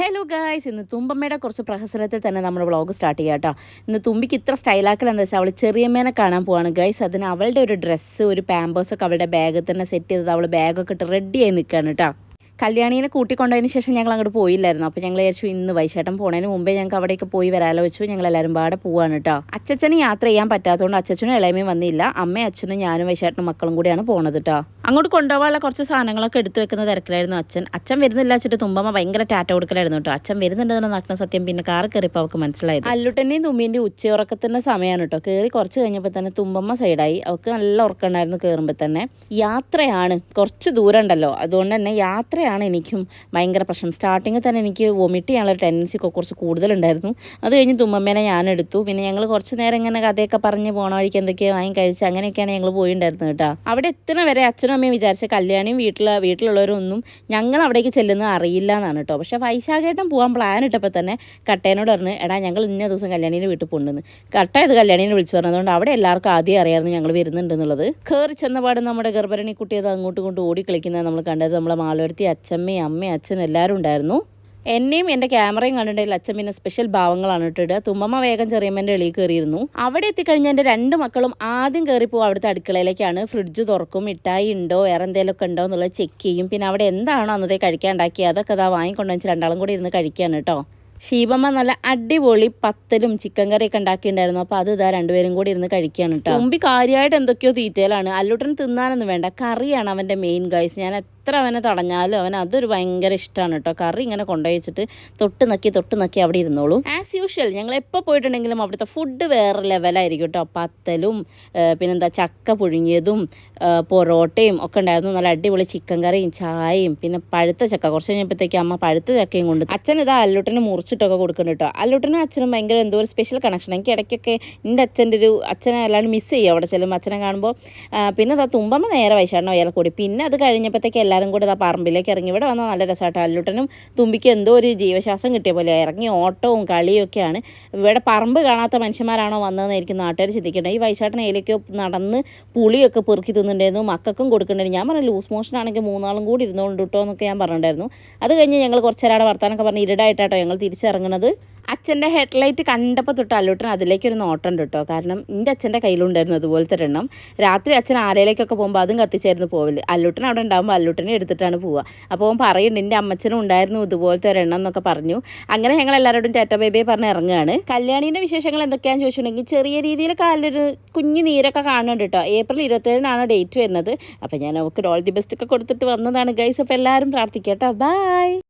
Hello guys ഇന്ന് തുമ്പമ്മയുടെ കുറച്ച് പ്രഹസനത്തിൽ തന്നെ നമ്മൾ വ്ളോഗ് സ്റ്റാർട്ട് ചെയ്യാം കേട്ടോ ഇന്ന് തുമ്പിക്ക് ഇത്ര സ്റ്റൈലാക്കലെന്ന് വെച്ചാൽ അവൾ ചെറിയമ്മേനെ കാണാൻ പോവാണ് ഗൈസ് അതിന് അവളുടെ ഒരു ഡ്രസ്സ് ഒരു പാമ്പേഴ്സൊക്കെ അവളുടെ ബാഗ് തന്നെ സെറ്റ് ചെയ്തത് അവൾ ബാഗൊക്കെ ഇട്ട് റെഡിയായി നിൽക്കുകയാണ് കേട്ടോ കല്യാണീനെ കൂട്ടിക്കൊണ്ടതിന് ശേഷം ഞങ്ങൾ അങ്ങോട്ട് പോയില്ലായിരുന്നു. അപ്പോൾ ഞങ്ങൾ വിചാരിച്ചു ഇന്ന് വൈശേട്ടൻ പോണതിന് മുമ്പേ ഞങ്ങൾക്ക് അവിടേക്ക് പോയി വരാലോ വെച്ചു. ഞങ്ങൾ എല്ലാവരും പാടെ പോവാണ് കേട്ടോ അച്ഛന് യാത്ര ചെയ്യാൻ പറ്റാത്തതുകൊണ്ട് അച്ഛനും ഇളയമയും വന്നില്ല. അമ്മയും അച്ഛനും ഞാനും വൈശേട്ടനും മക്കളും കൂടിയാണ് പോണത് കേട്ടോ അങ്ങോട്ട് കൊണ്ടുപോകാനുള്ള കുറച്ച് സാധനങ്ങളൊക്കെ എടുത്തു വെക്കുന്ന തിരക്കിലായിരുന്നു അച്ഛൻ. അച്ഛൻ വരുന്നില്ല വെച്ചിട്ട് തുമ്പമ്മ ഭയങ്കര ടാറ്റ കൊടുക്കലായിരുന്നു കേട്ടോ അച്ഛൻ വരുന്നുണ്ടെന്ന് നഗ്ന സത്യം പിന്നെ കാർ കയറിയപ്പോൾ അവൾക്ക് മനസ്സിലായത്. അല്ലുട്ടന്റെയും തുമ്പിന്റെയും ഉച്ചയുറക്കത്തിന്റെ സമയമാണ് കേട്ടോ കയറി കുറച്ച് കഴിഞ്ഞപ്പോൾ തന്നെ തുമ്പമ്മ സൈഡായി. അവൾക്ക് നല്ല ഉറക്കമുണ്ടായിരുന്നു കയറുമ്പോൾ തന്നെ. യാത്രയാണ്. കുറച്ച് ദൂരം ഉണ്ടല്ലോ. അതുകൊണ്ട് തന്നെ യാത്രയാണ് എനിക്കും ഭയങ്കര പ്രശ്നം. സ്റ്റാർട്ടിങ്ങിൽ തന്നെ എനിക്ക് വൊമിറ്റ് ചെയ്യാനുള്ള ടെൻഡൻസി കുറച്ച് കൂടുതലുണ്ടായിരുന്നു. അത് കഴിഞ്ഞ് തുമ്മമ്മേനെ ഞാൻ എടുത്തു. പിന്നെ ഞങ്ങൾ കുറച്ച് നേരം ഇങ്ങനെ കഥയൊക്കെ പറഞ്ഞ് പോണ വഴിക്ക് എന്തൊക്കെയോ വാങ്ങി കഴിച്ച് അങ്ങനെയൊക്കെയാണ് ഞങ്ങൾ പോയിണ്ടായിരുന്നത് കേട്ടോ. അവിടെ എത്തുന്ന വരെ അച്ഛനും അമ്മയും വിചാരിച്ച കല്യാണിയും വീട്ടിൽ വീട്ടിലുള്ളവരൊന്നും ഞങ്ങൾ അവിടേക്ക് ചെല്ലുന്നത് അറിയില്ല എന്നാണ് കേട്ടോ. പക്ഷേ വൈശാഖേട്ടൻ പോകാൻ പ്ലാൻ ഇട്ടപ്പോൾ തന്നെ കട്ടേനോട് പറഞ്ഞ് എടാ ഞങ്ങൾ ഇന്ന ദിവസം കല്യാണീന്റെ വീട്ടിൽ പോകുന്നുണ്ട് കട്ട ഇത് കല്യാണീനെ വിളിച്ചു പറഞ്ഞതുകൊണ്ട് അവിടെ എല്ലാവർക്കും ആദ്യം അറിയാമായിരുന്നു ഞങ്ങൾ വരുന്നുണ്ടെന്നുള്ളത്. കയറി ചെന്നപാട് നമ്മുടെ ഗർഭരണി കുട്ടി അത് അങ്ങോട്ടും ഇങ്ങോട്ടും ഓടി കളിക്കുന്നത് നമ്മൾ കണ്ടത്. നമ്മളെ മാലോരത്തി അച്ഛമ്മയും അമ്മയും അച്ഛനും എല്ലാവരും ഉണ്ടായിരുന്നു. എന്നെയും എന്റെ ക്യാമറയും കണ്ടിട്ടുണ്ടെങ്കിൽ അച്ഛൻ പിന്നെ സ്പെഷ്യൽ ഭാവങ്ങളാണ് ഇട്ടിട്ട് തുമ്മമ്മ വേഗം ചെറിയമ്മേന്റെ എളിയിൽ കയറിയിരുന്നു. അവിടെ എത്തിക്കഴിഞ്ഞാൽ എന്റെ രണ്ട് മക്കളും ആദ്യം കയറിപ്പോവും അവിടുത്തെ അടുക്കളയിലേക്കാണ്. ഫ്രിഡ്ജ് തുറക്കും മിഠായി ഉണ്ടോ വേറെ എന്തെങ്കിലുമൊക്കെ ഉണ്ടോ എന്നുള്ളത് ചെക്ക് ചെയ്യും. പിന്നെ അവിടെ എന്താണോ അന്നത്തെ കഴിക്കാൻ ഉണ്ടാക്കിയത് അതൊക്കെ അതാ വാങ്ങിക്കൊണ്ടു വെച്ച് രണ്ടാളും കൂടി ഇരുന്ന് കഴിക്കുകയാണ് കേട്ടോ. ഷീബമ്മ നല്ല അടിപൊളി പത്തലും ചിക്കൻ കറിയൊക്കെ ഉണ്ടാക്കിയിട്ടുണ്ടായിരുന്നു. അപ്പോൾ അത് ഇതാ രണ്ടുപേരും കൂടി ഇരുന്ന് കഴിക്കുകയാണ് കേട്ടോ തുമ്പി കാര്യമായിട്ട് എന്തൊക്കെയോ തീറ്റയിലാണ്. അല്ലൂട്ടൻ തിന്നാനൊന്നും വേണ്ട. കറിയാണ് അവന്റെ മെയിൻ ഗൈസ് ഞാൻ എത്ര അവനെ തടഞ്ഞാലും അവൻ അതൊരു ഭയങ്കര ഇഷ്ടമാണ് കേട്ടോ കറി ഇങ്ങനെ കൊണ്ടുപോയി വെച്ചിട്ട് തൊട്ട് നക്കി തൊട്ട് നക്കി അവിടെ ഇരുന്നോളൂ. ആസ് യൂഷ്വൽ ഞങ്ങൾ എപ്പോൾ പോയിട്ടുണ്ടെങ്കിലും അവിടുത്തെ ഫുഡ് വേറെ ലെവലായിരിക്കും കേട്ടോ പത്തലും പിന്നെന്താ ചക്ക പുഴുങ്ങിയതും പൊറോട്ടയും ഒക്കെ ഉണ്ടായിരുന്നു. നല്ല അടിപൊളി ചിക്കൻ കറിയും ചായയും പിന്നെ പഴുത്ത ചക്ക. കുറച്ച് കഴിഞ്ഞപ്പോഴത്തേക്ക് അമ്മ പഴുത്ത ചക്കയും കൊണ്ട് അച്ഛൻ ഇതാ അല്ലുട്ടന് മുറിച്ചിട്ടൊക്കെ കൊടുക്കുന്നുണ്ട് കേട്ടോ അല്ലുട്ടനും അച്ഛനും ഭയങ്കര എന്തോ ഒരു സ്പെഷ്യൽ കണക്ഷൻ എനിക്ക് ഇടയ്ക്കൊക്കെ എന്റെ അച്ഛന്റെ ഒരു അച്ഛനെ അല്ലാണ്ട് മിസ് ചെയ്യും അവിടെ ചെല്ലും അച്ഛനെ കാണുമ്പോൾ പിന്നെ അതാ തുമ്പമ്മ നേരെ വൈശാണോ അയാളെ കൂടി. പിന്നെ അത് കഴിഞ്ഞപ്പോഴത്തേക്ക് എല്ലാവരും കൂടി അതാ പറമ്പിലേക്ക് ഇറങ്ങി. ഇവിടെ വന്നാൽ നല്ല രസമായിട്ട് അല്ലുട്ടനും തുമ്പിക്ക് എന്തോ ഒരു ജീവശ്വാസം കിട്ടിയ പോലെ. ഇറങ്ങി ഓട്ടവും കളിയൊക്കെയാണ് ഇവിടെ പറമ്പ് കാണാത്ത മനുഷ്യന്മാരാണോ വന്നതെന്നായിരിക്കും നാട്ടുകാർ ചിന്തിക്കേണ്ടത് ഈ വൈശാട്ടൻ ഏലൊക്കെ നടന്ന് പുളിയൊക്കെ പെറുക്കി തിന്നിട്ടുണ്ടായിരുന്നു. മക്കൾക്കും കൊടുക്കണ്ടായിരുന്നു. ഞാൻ പറഞ്ഞു ലൂസ് മോഷൻ ആണെങ്കിൽ മൂന്നാളും കൂടി ഇരുന്നുകൊണ്ട് കിട്ടുമോ എന്നൊക്കെ ഞാൻ പറഞ്ഞിട്ടുണ്ടായിരുന്നു. അത് കഴിഞ്ഞ് ഞങ്ങൾ കുറച്ച് നേരം വർത്താനൊക്കെ പറഞ്ഞ് ഇരുടായിട്ടാട്ടോ ഞങ്ങൾ തിരിച്ചിറങ്ങുന്നത് അച്ഛന്റെ ഹെഡ്ലൈറ്റ് കണ്ടപ്പോൾ തൊട്ട് അല്ലൂട്ടൻ അതിലേക്കൊരു ഒരു കിട്ടോ. കാരണം എന്റെ അച്ഛന്റെ കയ്യിലുണ്ടായിരുന്നു അതുപോലത്തെ ഒരെണ്ണം രാത്രി അച്ഛൻ ആലയിലേക്കൊക്കെ പോകുമ്പോൾ അതും കത്തിച്ചായിരുന്നു പോവില്ല അല്ലൂട്ടൻ അവിടെ ഉണ്ടാകുമ്പോൾ അല്ലൂട്ടനെ എടുത്തിട്ടാണ് പോവുക. അപ്പോൾ അവൻ പറയുന്നുണ്ട് എന്റെ അമ്മച്ചനും ഉണ്ടായിരുന്നു ഇതുപോലത്തെ ഒരെണ്ണം എന്നൊക്കെ പറഞ്ഞു. അങ്ങനെ ഞങ്ങൾ എല്ലാവരോടും ടാറ്റ ബേബിയെ പറഞ്ഞ് ഇറങ്ങുകയാണ്. കല്യാണീന്റെ വിശേഷങ്ങൾ എന്തൊക്കെയാണെന്ന് ചോദിച്ചിട്ടുണ്ടെങ്കിൽ ചെറിയ രീതിയിൽ കാലിലൊരു കുഞ്ഞു നീരൊക്കെ കാണുന്നുണ്ട് കേട്ടോ. ഏപ്രിൽ ഇരുപത്തേഴിനാണ് ഡേറ്റ് വരുന്നത്. അപ്പോൾ ഞാൻ അവൾക്ക് ഡോൾ ദി ബെസ്റ്റ് ഒക്കെ കൊടുത്തിട്ട് വന്നതാണ് ഗൈസ്. അപ്പോൾ എല്ലാവരും പ്രാർത്ഥിക്കാം കേട്ടോ. ബൈ.